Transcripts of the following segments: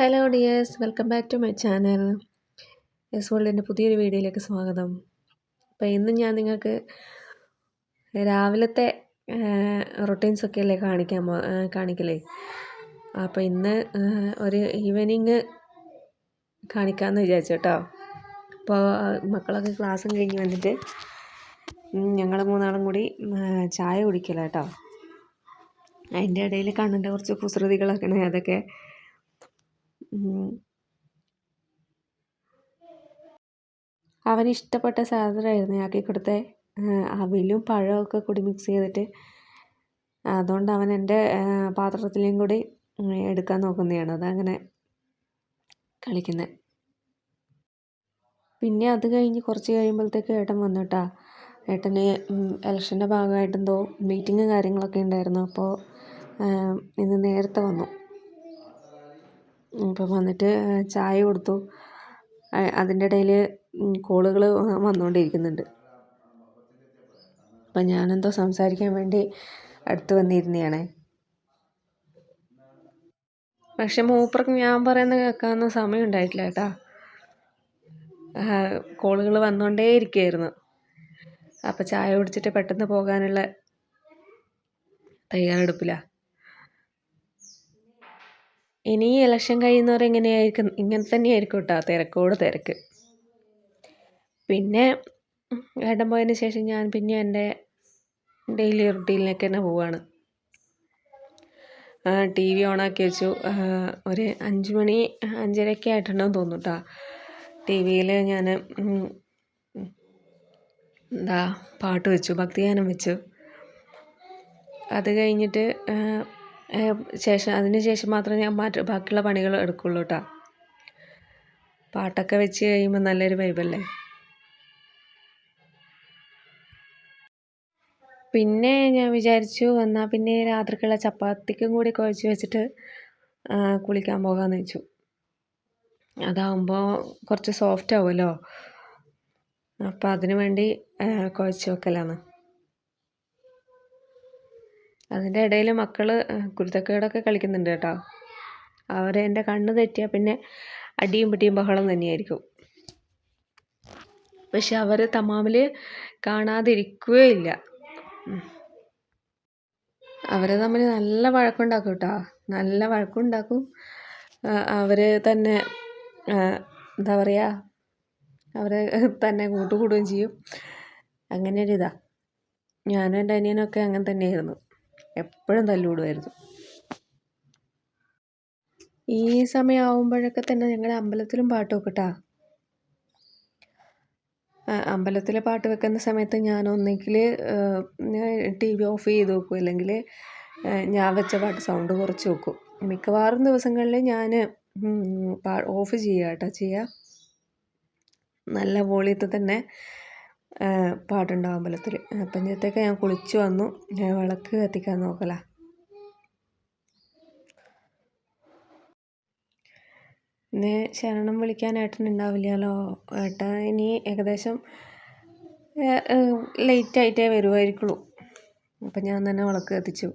Hello dears welcome back to my channel S വേൾഡിന്റെ പുതിയൊരു വീഡിയോയിലേക്ക് സ്വാഗതം. അപ്പോൾ ഇന്ന് ഞാൻ നിങ്ങൾക്ക് രാവിലത്തെ റൊട്ടീൻസൊക്കെ അല്ലേ കാണിക്കാൻ കാണിക്കലേ? അപ്പോൾ ഇന്ന് ഒരു ഈവനിങ് കാണിക്കാമെന്ന് വിചാരിച്ചു കേട്ടോ. അപ്പോൾ മക്കളൊക്കെ ക്ലാസ്സും കഴിഞ്ഞ് വന്നിട്ട് ഞങ്ങൾ മൂന്നാളും കൂടി ചായ കുടിക്കല കേട്ടോ. അതിന്റെ ഇടയിൽ കണ്ണിന്റെ കുറച്ച് കുസൃതികളൊക്കെ അതൊക്കെ അവന് ഇഷ്ടപ്പെട്ട സാധനമായിരുന്നു ആക്കി കൊടുത്തെ അവിലും പഴമൊക്കെ കൂടി മിക്സ് ചെയ്തിട്ട്. അതുകൊണ്ട് അവൻ എന്റെ പാത്രത്തിലേയും കൂടി എടുക്കാൻ നോക്കുന്നതാണ്. അതങ്ങനെ കളിക്കുന്നത് പിന്നെ അത് കഴിഞ്ഞ് കുറച്ച് കഴിയുമ്പോഴത്തേക്ക് ഏട്ടൻ വന്നു കേട്ടോ. ഏട്ടന് ഇലക്ഷന്റെ ഭാഗമായിട്ട് എന്തോ മീറ്റിംഗ് കാര്യങ്ങളൊക്കെ ഉണ്ടായിരുന്നു. അപ്പോൾ ഇന്ന് നേരത്തെ വന്നു. അപ്പം വന്നിട്ട് ചായ കൊടുത്തു. അതിന്റെ ഇടയിൽ കോളുകൾ വന്നുകൊണ്ടിരിക്കുന്നുണ്ട് അപ്പം ഞാനെന്തോ സംസാരിക്കാൻ വേണ്ടി അടുത്ത് വന്നിരുന്നതാണ് പക്ഷെ മൂപ്പർക്ക് ഞാൻ പറയുന്ന കേൾക്കാനൊന്നും സമയം ഉണ്ടായിട്ടില്ല കേട്ടാ. കോളുകൾ വന്നുകൊണ്ടേ ഇരിക്കുകയായിരുന്നു അപ്പം ചായ കുടിച്ചിട്ട് പെട്ടെന്ന് പോകാനുള്ള തയ്യാറെടുപ്പിലാണ് ഇനി ഇലക്ഷൻ കഴിയുന്നവർ എങ്ങനെയായിരിക്കും? ഇങ്ങനെ തന്നെയായിരിക്കും കേട്ടോ തിരക്കോട് തിരക്ക്. പിന്നെ ഏട്ടൻ പോയതിന് ശേഷം ഞാൻ പിന്നെ എന്റെ ഡെയിലി റുട്ടീനിലേക്ക് തന്നെ പോവാണ്. ടി വി ഓണാക്കി വെച്ചു. ഒരു അഞ്ച് മണി അഞ്ചരയൊക്കെ ആയിട്ടുണ്ടെന്ന് തോന്നുന്നു കേട്ടോ ടി വിയിൽ ഞാൻ എന്താ പാട്ട് വെച്ചു ഭക്തിഗാനം വെച്ചു. അത് കഴിഞ്ഞിട്ട് ശേഷം അതിന് ശേഷം മാത്രമേ ഞാൻ മറ്റ് ബാക്കിയുള്ള പണികൾ എടുക്കുള്ളൂ കേട്ടോ പാട്ടൊക്കെ വെച്ച് കഴിയുമ്പോൾ നല്ലൊരു വൈബല്ലേ പിന്നെ ഞാൻ വിചാരിച്ചു എന്നാൽ പിന്നെ രാത്രിക്കുള്ള ചപ്പാത്തിക്കും കൂടി കുഴച്ച് വെച്ചിട്ട് കുളിക്കാൻ പോകാമെന്ന് വെച്ചു. അതാവുമ്പോൾ കുറച്ച് സോഫ്റ്റ് ആവുമല്ലോ? അപ്പോൾ അതിനു വേണ്ടി കുഴച്ച് വെക്കലാണ്. അതിന്റെ ഇടയിൽ മക്കൾ കുരുത്തക്കേടൊക്കെ കളിക്കുന്നുണ്ട് കേട്ടോ. അവർ എന്റെ കണ്ണ് തെറ്റിയാൽ പിന്നെ അടിയും പിടിയും ബഹളം തന്നെയായിരിക്കും. പക്ഷെ അവർ തമാമിൽ കാണാതിരിക്കുകയില്ല. അവർ തമ്മിൽ നല്ല വഴക്കുണ്ടാക്കും കേട്ടോ. നല്ല വഴക്കുണ്ടാക്കും. അവർ തന്നെ എന്താ പറയുക അവർ തന്നെ കൂട്ടുകൂടുകയും ചെയ്യും. അങ്ങനെ ഒരു ഇതാണ് ഞാനും എന്റെ അനിയനൊക്കെ അങ്ങനെ തന്നെയായിരുന്നു. എപ്പോഴും തല്ലുകൂടുമായിരുന്നു ഈ സമയമാകുമ്പോഴൊക്കെ തന്നെ ഞങ്ങളുടെ അമ്പലത്തിലും പാട്ട് വെക്കട്ടാ. അമ്പലത്തിൽ പാട്ട് വെക്കുന്ന സമയത്ത് ഞാൻ ഒന്നെങ്കിൽ ടി വി ഓഫ് ചെയ്ത് വെക്കും. അല്ലെങ്കിൽ ഞാൻ വെച്ച പാട്ട് സൗണ്ട് കുറച്ച് വെക്കും. മിക്കവാറും ദിവസങ്ങളിൽ ഞാൻ ഓഫ് ചെയ്യുക കേട്ടോ ചെയ്യുക നല്ല വോളിയത്തിൽ തന്നെ പാട്ടുണ്ടാവും അമ്പലത്തിൽ അപ്പഞ്ഞത്തേക്ക് ഞാൻ കുളിച്ച് വന്നു. ഞാൻ വിളക്ക് കത്തിക്കാൻ നോക്കല. ഇന്ന് ശരണം വിളിക്കാൻ ഏട്ടൻ ഉണ്ടാവില്ലല്ലോ. ഏട്ടൻ ഇനി ഏകദേശം ലേറ്റ് ആയിട്ടേ വരുമായിരിക്കുള്ളൂ അപ്പം ഞാൻ തന്നെ വിളക്ക് കത്തിച്ചു.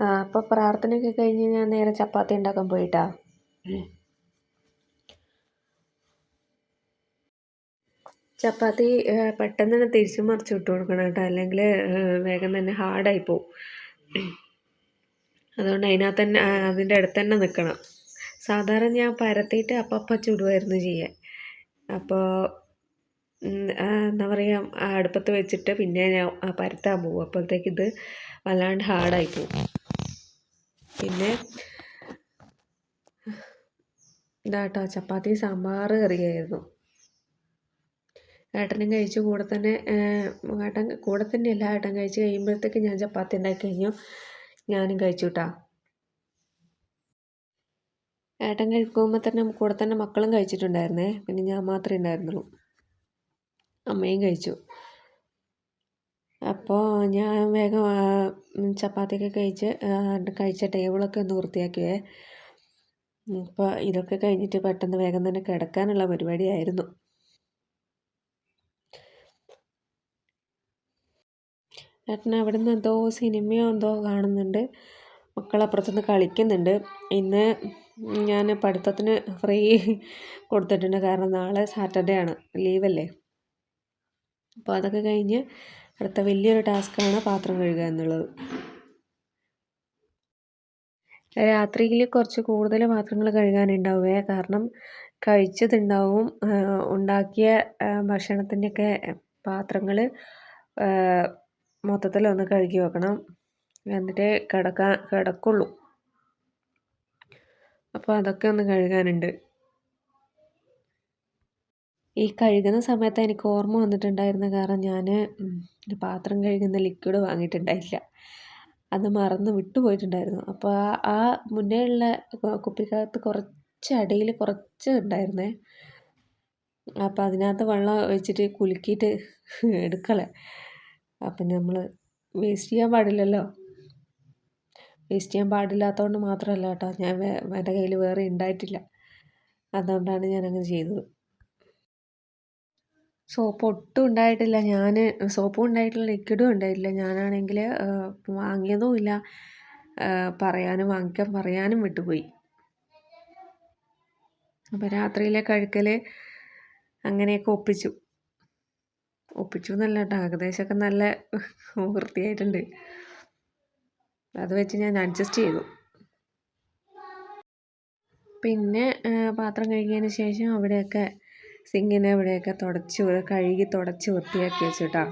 അപ്പോൾ പ്രാർത്ഥനയൊക്കെ കഴിഞ്ഞ് ഞാൻ നേരെ ചപ്പാത്തി ഉണ്ടാക്കാൻ പോയിട്ടാ. ചപ്പാത്തി പെട്ടെന്ന് തന്നെ തിരിച്ചു മറിച്ച് വിട്ടു കൊടുക്കണം കേട്ടോ. അല്ലെങ്കിൽ വേഗം തന്നെ ഹാർഡായി പോവും. അതുകൊണ്ട് അതിനകത്ത് തന്നെ അതിന്റെ അടുത്ത് തന്നെ നിൽക്കണം സാധാരണ ഞാൻ പരത്തിയിട്ട് അപ്പപ്പ ചുടുമായിരുന്നു ചെയ്യാൻ അപ്പോൾ എന്താ പറയുക അടുപ്പത്ത് വെച്ചിട്ട് പിന്നെ ഞാൻ പരത്താൻ പോകും അപ്പോഴത്തേക്ക് ഇത് വല്ലാണ്ട് ഹാർഡായി പോകും പിന്നെ ഇതാട്ടോ ചപ്പാത്തി സാമ്പാർ കറിയായിരുന്നു. ഏട്ടനും കഴിച്ച് കൂടെ തന്നെ ഏട്ടൻ കൂടെ തന്നെയല്ല ഏട്ടൻ കഴിച്ച് കഴിയുമ്പോഴത്തേക്ക് ഞാൻ ചപ്പാത്തി ഉണ്ടാക്കി കഴിഞ്ഞു. ഞാനും കഴിച്ചു കേട്ടോ ഏട്ടൻ കഴിക്കുമ്പോൾ തന്നെ കൂടെ തന്നെ മക്കളും കഴിച്ചിട്ടുണ്ടായിരുന്നേ. പിന്നെ ഞാൻ മാത്രമേ ഉണ്ടായിരുന്നുള്ളൂ. അമ്മയും കഴിച്ചു. അപ്പോൾ ഞാൻ വേഗം ചപ്പാത്തിയൊക്കെ കഴിച്ച് കഴിച്ച ടേബിളൊക്കെ ഒന്ന് വൃത്തിയാക്കിയേ. അപ്പോൾ ഇതൊക്കെ കഴിഞ്ഞിട്ട് പെട്ടെന്ന് വേഗം തന്നെ കിടക്കാനുള്ള പരിപാടിയായിരുന്നു. ഏട്ടൻ അവിടെ നിന്ന് എന്തോ സിനിമയോ എന്തോ കാണുന്നുണ്ട്. മക്കളപ്പുറത്തുനിന്ന് കളിക്കുന്നുണ്ട്. ഇന്ന് ഞാൻ പഠിത്തത്തിന് ഫ്രീ കൊടുത്തിട്ടുണ്ട്. കാരണം നാളെ സാറ്റർഡേ ആണ് ലീവല്ലേ? അപ്പോൾ അതൊക്കെ കഴിഞ്ഞ് അടുത്ത വലിയൊരു ടാസ്ക്കാണ് പാത്രം കഴുകുക എന്നുള്ളത്. രാത്രിയിൽ കുറച്ച് കൂടുതൽ പാത്രങ്ങൾ കഴുകാനുണ്ടാവുക കാരണം കഴിച്ചതുണ്ടാവും. ഉണ്ടാക്കിയ ഭക്ഷണത്തിന്റെയൊക്കെ പാത്രങ്ങൾ മൊത്തത്തിലൊന്ന് കഴുകി വെക്കണം. എന്നിട്ടേ കിടക്കാൻ കിടക്കുള്ളൂ. അപ്പോൾ അതൊക്കെ ഒന്ന് കഴുകാനുണ്ട്. ഈ കഴുകുന്ന സമയത്ത് എനിക്ക് ഓർമ്മ വന്നിട്ടുണ്ടായിരുന്ന കാരണം ഞാൻ പാത്രം കഴുകുന്ന ലിക്വിഡ് വാങ്ങിയിട്ടുണ്ടായില്ല. അത് മറന്ന് വിട്ടുപോയിട്ടുണ്ടായിരുന്നു. അപ്പോൾ ആ ആ മുന്നേ ഉള്ള കുപ്പിക്കകത്ത് കുറച്ച് അടിയിൽ കുറച്ച് ഉണ്ടായിരുന്നേ. അപ്പോൾ അതിനകത്ത് വെള്ളം ഒഴിച്ചിട്ട് കുലുക്കിയിട്ട് എടുക്കലേ അപ്പം നമ്മൾ വേസ്റ്റ് ചെയ്യാൻ പാടില്ലല്ലോ. വേസ്റ്റ് ചെയ്യാൻ പാടില്ലാത്തതുകൊണ്ട് മാത്രമല്ല കേട്ടോ ഞാൻ എന്റെ കയ്യിൽ വേറെ ഉണ്ടായിട്ടില്ല. അതുകൊണ്ടാണ് ഞാൻ അങ്ങനെ ചെയ്തത്. സോപ്പ് ഒട്ടും ഉണ്ടായിട്ടില്ല. ഞാൻ സോപ്പും ഉണ്ടായിട്ടില്ല ലിക്വിഡും ഉണ്ടായിട്ടില്ല. ഞാനാണെങ്കിൽ വാങ്ങിയതും ഇല്ല. പറയാനും വാങ്ങിക്കാൻ പറയാനും വിട്ടുപോയി. അപ്പോൾ രാത്രിയിലെ കഴുക്കൽ അങ്ങനെയൊക്കെ ഒപ്പിച്ചു. ഒപ്പിച്ചു എന്നല്ല കേട്ടോ. ഏകദേശമൊക്കെ നല്ല വൃത്തിയായിട്ടുണ്ട്. അത് വെച്ച് ഞാൻ അഡ്ജസ്റ്റ് ചെയ്തു. പിന്നെ പാത്രം കഴുകിയതിന് ശേഷം അവിടെയൊക്കെ സിങ്ങിനെ ഇവിടെയൊക്കെ തുടച്ച് കഴുകി തുടച്ച് വൃത്തിയാക്കി വെച്ചിട്ടാ.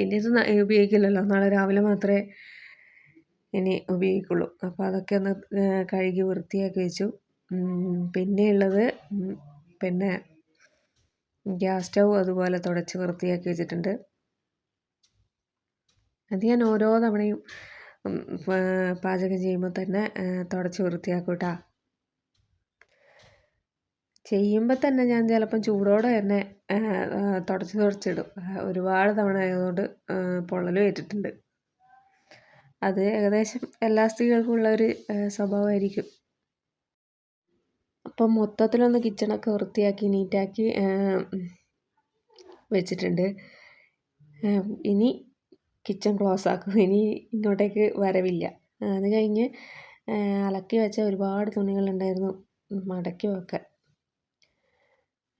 ഇനി ഇത് ഉപയോഗിക്കില്ലല്ലോ. നാളെ രാവിലെ മാത്രമേ ഇനി ഉപയോഗിക്കുള്ളൂ. അപ്പോൾ അതൊക്കെ ഒന്ന് കഴുകി വൃത്തിയാക്കി വെച്ചു. പിന്നെയുള്ളത് പിന്നെ ഗ്യാസ് സ്റ്റൗ അതുപോലെ തുടച്ച് വൃത്തിയാക്കി വെച്ചിട്ടുണ്ട്. അത് ഞാൻ ഓരോ തവണയും പാചകം ചെയ്യുമ്പോൾ തന്നെ തുടച്ച് വൃത്തിയാക്കും കേട്ടോ ചെയ്യുമ്പോൾ തന്നെ ഞാൻ ചിലപ്പം ചൂടോടെ തന്നെ തുടച്ച് തുടച്ചിടും. ഒരുപാട് തവണ ആയതുകൊണ്ട് പൊള്ളലും ഏറ്റിട്ടുണ്ട്. അത് ഏകദേശം എല്ലാ സ്ത്രീകൾക്കും ഉള്ള ഒരു സ്വഭാവമായിരിക്കും. അപ്പം മൊത്തത്തിലൊന്ന് കിച്ചണൊക്കെ വൃത്തിയാക്കി നീറ്റാക്കി വെച്ചിട്ടുണ്ട്. ഇനി കിച്ചൺ ക്ലോസ് ആക്കും. ഇനി ഇങ്ങോട്ടേക്ക് വരവില്ല. അത് കഴിഞ്ഞ് അലക്കി വെച്ച ഒരുപാട് തുണികളുണ്ടായിരുന്നു മടക്കി വെക്കാൻ.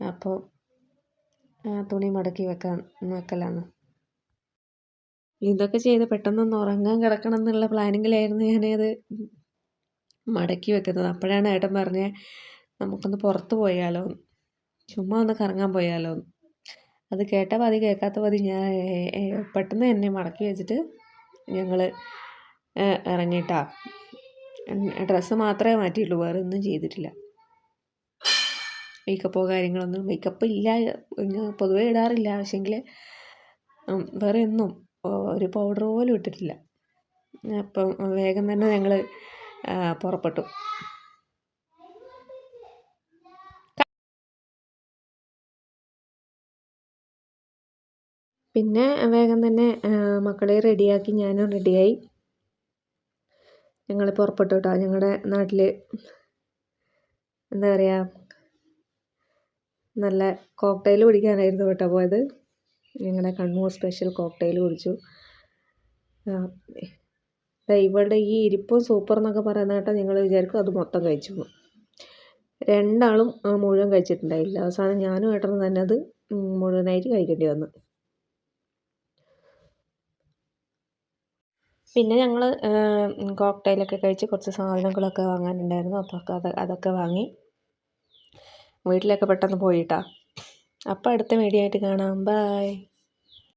അപ്പോൾ തുണി മടക്കി വെക്കാൻ വെക്കലാണ്. ഇതൊക്കെ ചെയ്ത് പെട്ടെന്നൊന്ന് ഉറങ്ങാൻ കിടക്കണം എന്നുള്ള പ്ലാനിങ്ങിലായിരുന്നു ഞാനത് മടക്കി വെക്കുന്നത്. അപ്പോഴാണ് ഏട്ടൻ പറഞ്ഞത് നമുക്കൊന്ന് പുറത്ത് പോയാലോ? ചുമ്മാ ഒന്ന് കറങ്ങാൻ പോയാലോ? അത് കേട്ട പതി കേൾക്കാത്ത പതി ഞാൻ പെട്ടെന്ന് എന്നെ മടക്കി വെച്ചിട്ട് ഞങ്ങൾ ഇറങ്ങിയിട്ടാ. ഡ്രസ്സ് മാത്രമേ മാറ്റിയുള്ളൂ വേറെ ഒന്നും ചെയ്തിട്ടില്ല. മേക്കപ്പോ കാര്യങ്ങളൊന്നും മേക്കപ്പ് ഇല്ല ഞാൻ പൊതുവേ ഇടാറില്ല. പക്ഷേങ്കിൽ വേറെ ഒന്നും ഒരു പൗഡർ പോലും ഇട്ടിട്ടില്ല. അപ്പം വേഗം തന്നെ ഞങ്ങൾ പുറപ്പെട്ടു. പിന്നെ വേഗം തന്നെ മക്കളെ റെഡിയാക്കി ഞാനും റെഡിയായി. ഞങ്ങൾ പുറപ്പെട്ടു കേട്ടോ ഞങ്ങളുടെ നാട്ടിൽ എന്താ പറയുക നല്ല കോക്ടെയിൽ കുടിക്കാനായിരുന്നു കേട്ടോ പോയത്. ഞങ്ങളുടെ കണ്ണൂർ സ്പെഷ്യൽ കോക്ടെയിൽ കുടിച്ചു. ഇവളുടെ ഈ ഇരിപ്പും സൂപ്പർ എന്നൊക്കെ പറയുന്ന കേട്ടോ നിങ്ങൾ വിചാരിക്കും അത് മൊത്തം കഴിച്ചു രണ്ടാളും മുഴുവൻ കഴിച്ചിട്ടുണ്ടായില്ല. അവസാനം ഞാനും ഏട്ടനും തന്നെ അത് മുഴുവനായിട്ട് കഴിക്കേണ്ടി വന്നു. പിന്നെ ഞങ്ങൾ കോക്ടെയിലൊക്കെ കഴിച്ച് കുറച്ച് സാധനങ്ങളൊക്കെ വാങ്ങാനുണ്ടായിരുന്നു. അപ്പോൾ അത് അതൊക്കെ വാങ്ങി. വീട്ടിലൊക്കെ പെട്ടെന്ന് പോയിട്ടാ. അപ്പോൾ അടുത്ത വീഡിയോ ആയിട്ട് കാണാം. ബൈ